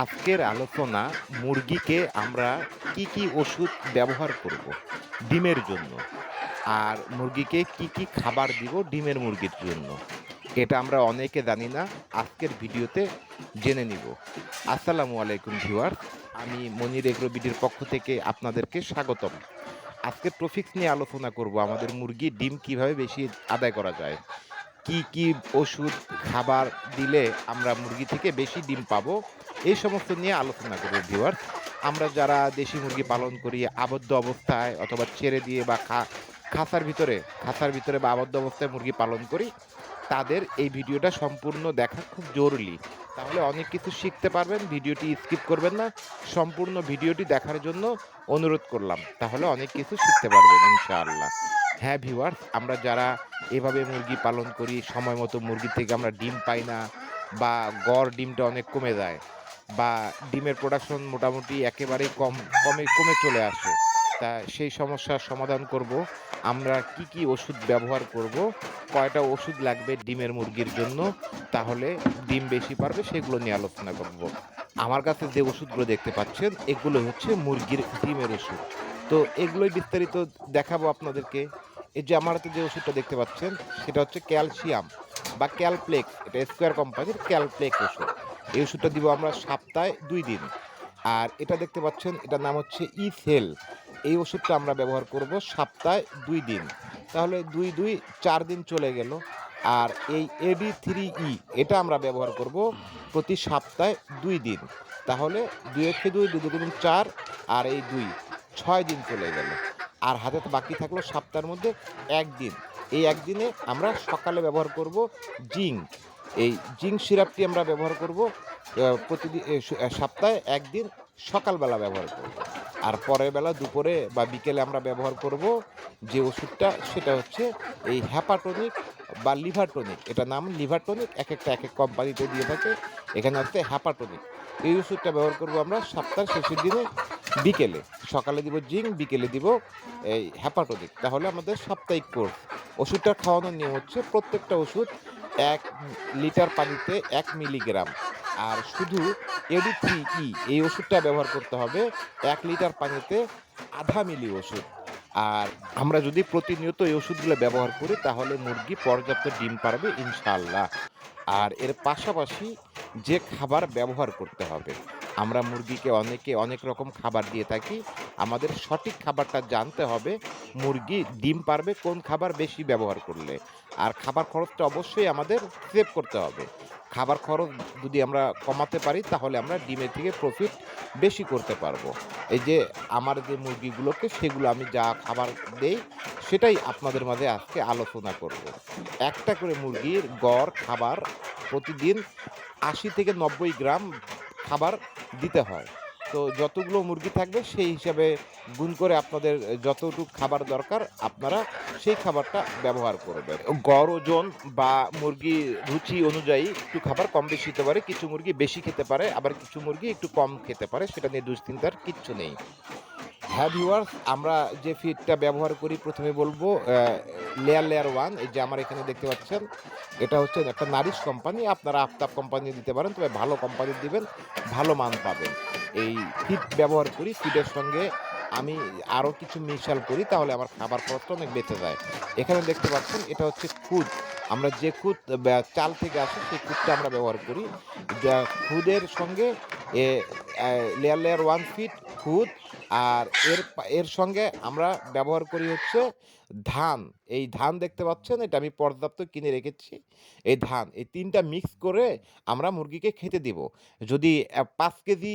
আজকের আলোচনা, মুরগিকে আমরা কি কি ওষুধ ব্যবহার করব ডিমের জন্য? আর মুরগিকে কি কি খাবার দিব ডিমের মুরগির জন্য? এটা আমরা অনেকে জানি না, আজকের ভিডিওতে জেনে নিব। আসসালামু আলাইকুম ভিউয়ার আমি মনির এগ্রো বিডির পক্ষ থেকে আপনাদেরকে স্বাগতম। আজকে ট্রফিক্স নিয়ে আলোচনা করব, আমাদের মুরগি ডিম কীভাবে বেশি আদায় করা যায়। কি কি ওষুধ, খাবার দিলে আমরা মুরগি থেকে বেশি ডিম পাবো? এই সমস্ত নিয়ে আলোচনা করব ভিউয়ার আমরা যারা দেশি মুরগি পালন করি, আবদ্ধ অবস্থায় অথবা ছেড়ে দিয়ে বা খা খাঁচার ভিতরে খাঁচার ভিতরে বা আবদ্ধ অবস্থায় মুরগি পালন করি, তাদের এই ভিডিওটা সম্পূর্ণ দেখা খুব জরুরি। তাহলে অনেক কিছু শিখতে পারবেন, ভিডিওটি স্কিপ করবেন না, সম্পূর্ণ ভিডিওটি দেখার জন্য অনুরোধ করলাম। তাহলে অনেক কিছু শিখতে পারবেন, ইনশাআল্লাহ। হ্যাঁ ভিউয়ার্স আমরা যারা এভাবে মুরগি পালন করি, সময় মতো মুরগি থেকে আমরা ডিম পাই না বা গড় ডিমটা অনেক কমে যায় বা ডিমের প্রোডাকশন মোটামুটি একেবারেই কম, কমে কমে চলে আসে। তা সেই সমস্যার সমাধান করব। আমরা কি কি ওষুধ ব্যবহার করব, কয়টা ওষুধ লাগবে ডিমের মুরগির জন্য, তাহলে ডিম বেশি পারবে সেগুলো নিয়ে আলোচনা করব। আমার কাছে যে ওষুধগুলো দেখতে পাচ্ছেন এগুলো হচ্ছে মুরগির ডিমের ওষুধ। তো এগুলোই বিস্তারিত দেখাবো আপনাদেরকে। এই যে আমার হাতে যে ওষুধটা দেখতে পাচ্ছেন, সেটা হচ্ছে ক্যালসিয়াম বা ক্যালপ্লেক এটা স্কোয়ার কোম্পানির ক্যালপ্লেক ওষুধ। এই ওষুধটা দিব আমরা সপ্তাহে দুই দিন। আর এটা দেখতে পাচ্ছেন, এটার নাম হচ্ছে ই সেল এই ওষুধটা আমরা ব্যবহার করব সপ্তাহে দুই দিন। তাহলে দুই দুই চার দিন চলে গেল। আর এই এডি থ্রি ই, এটা আমরা ব্যবহার করব প্রতি সপ্তাহে দুই দিন। তাহলে দুই একটি দুই দুই চার, আর এই দুই, ছয় দিন চলে গেল। আর হাতে বাকি থাকল সপ্তাহের মধ্যে একদিন। এই একদিনে আমরা সকালে ব্যবহার করব জিঙ্ক। এই জিঙ্ক সিরাপটি আমরা ব্যবহার করব প্রতিদিন সপ্তাহে একদিন সকালবেলা ব্যবহার করব। আর পরের বেলা দুপুরে বা বিকেলে আমরা ব্যবহার করব যে ওষুধটা, সেটা হচ্ছে এই হ্যাপাটনিক বা লিভার টনিক এটা নাম লিভার টনিক এক একটা এক এক কোম্পানিতে দিয়ে থাকে। এখানে হচ্ছে হ্যাপাটনিক। এই ওষুধটা ব্যবহার করব আমরা সপ্তাহের শেষের দিনে। বিকেলে। সকালে দিব জিঙ্ক, বিকেলে দিব এই হ্যাপাটনিক তাহলে আমাদের সাপ্তাহিক কোর্স। ওষুধটা খাওয়ানোর নিয়ম হচ্ছে প্রত্যেকটা ওষুধ এক লিটার পানিতে এক মিলিগ্রাম। আর শুধু এডি থ্রি ই, এই ওষুধটা ব্যবহার করতে হবে এক লিটার পানিতে আধা মিলি ওষুধ। আর আমরা যদি প্রতিনিয়ত এই ওষুধগুলো ব্যবহার করি, তাহলে মুরগি পর্যাপ্ত ডিম পারবে ইনশাল্লাহ আর এর পাশাপাশি যে খাবার ব্যবহার করতে হবে। আমরা মুরগিকে অনেকে অনেক রকম খাবার দিয়ে থাকি। আমাদের সঠিক খাবারটা জানতে হবে, মুরগি ডিম পারবে কোন খাবার বেশি ব্যবহার করলে। আর খাবার খরচটা অবশ্যই আমাদের সেভ করতে হবে। খাবার খরচ যদি আমরা কমাতে পারি, তাহলে আমরা ডিমের থেকে প্রফিট বেশি করতে পারব। এই যে আমার যে মুরগিগুলোকে, সেগুলো আমি যা খাবার দেই, সেটাই আপনাদের মাঝে আজকে আলোচনা করব। একটা করে মুরগির গড়, খাবার প্রতিদিন আশি থেকে নব্বই গ্রাম খাবার দিতে হয়। তো যতগুলো মুরগি থাকবে সেই হিসাবে গুণ করে আপনাদের যতটুকু খাবার দরকার আপনারা সেই খাবারটা ব্যবহার করবেন। গড় ওজন বা মুরগি রুচি অনুযায়ী একটু খাবার কম বেশি হতে পারে, কিছু মুরগি বেশি খেতে পারে, আবার কিছু মুরগি একটু কম খেতে পারে, সেটা নিয়ে দুশ্চিন্তার কিচ্ছু নেই। হ্যাঁ ভিউয়ার্স আমরা যে ফিডটা ব্যবহার করি, প্রথমে বলব লেয়ার লেয়ার ওয়ান এই যে আমার এখানে দেখতে পাচ্ছেন, এটা হচ্ছে একটা নারিশ কোম্পানি আপনারা আফতাব কোম্পানি দিতে পারেন, তবে ভালো কোম্পানি দিবেন, ভালো মান পাবেন। এই ফিড ব্যবহার করি ফিডের সঙ্গে আমি আরও কিছু মিশাল করি, তাহলে আমার খাবার খরচটা অনেক বেঁচে যায়। এখানে দেখতে পাচ্ছেন, এটা হচ্ছে খুদ। আমরা যে খুদ চাল থেকে আসে, সেই খুদটা আমরা ব্যবহার করি। খুদের সঙ্গে লেয়ার লেয়ার ওয়ান ফিট খুদ। আর এর এর সঙ্গে আমরা ব্যবহার করি হচ্ছে ধান। এই ধান দেখতে পাচ্ছেন, এটা আমি পর্যাপ্ত কিনে রেখেছি। এই ধান, এই তিনটা মিক্স করে আমরা মুরগিকে খেতে দিব। যদি পাঁচ কেজি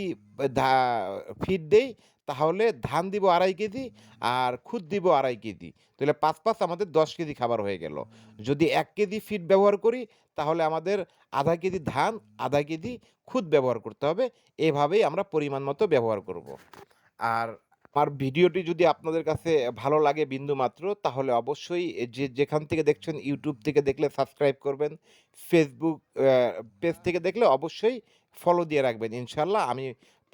ফিড দেই তাহলে ধান দিব আড়াই কেজি আর খুদ দিব আড়াই কেজি। তাহলে পাঁচ পাঁচ আমাদের দশ কেজি খাবার হয়ে গেল। যদি এক কেজি ফিড ব্যবহার করি, তাহলে আমাদের আধা কেজি ধান, আধা কেজি খুদ ব্যবহার করতে হবে। এভাবেই আমরা পরিমাণ মতো ব্যবহার করব। আর আমার ভিডিওটি যদি আপনাদের কাছে ভালো লাগে বিন্দু মাত্র, তাহলে অবশ্যই যে যেখান থেকে দেখছেন ইউটিউব থেকে দেখলে সাবস্ক্রাইব করবেন। ফেসবুক পেজ থেকে দেখলে অবশ্যই ফলো দিয়ে রাখবেন। ইনশাল্লাহ আমি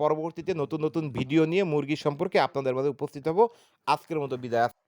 পরবর্তীতে নতুন নতুন ভিডিও নিয়ে মুরগি সম্পর্কে আপনাদের মধ্যে উপস্থিত হব। আজকের মতো বিদায়।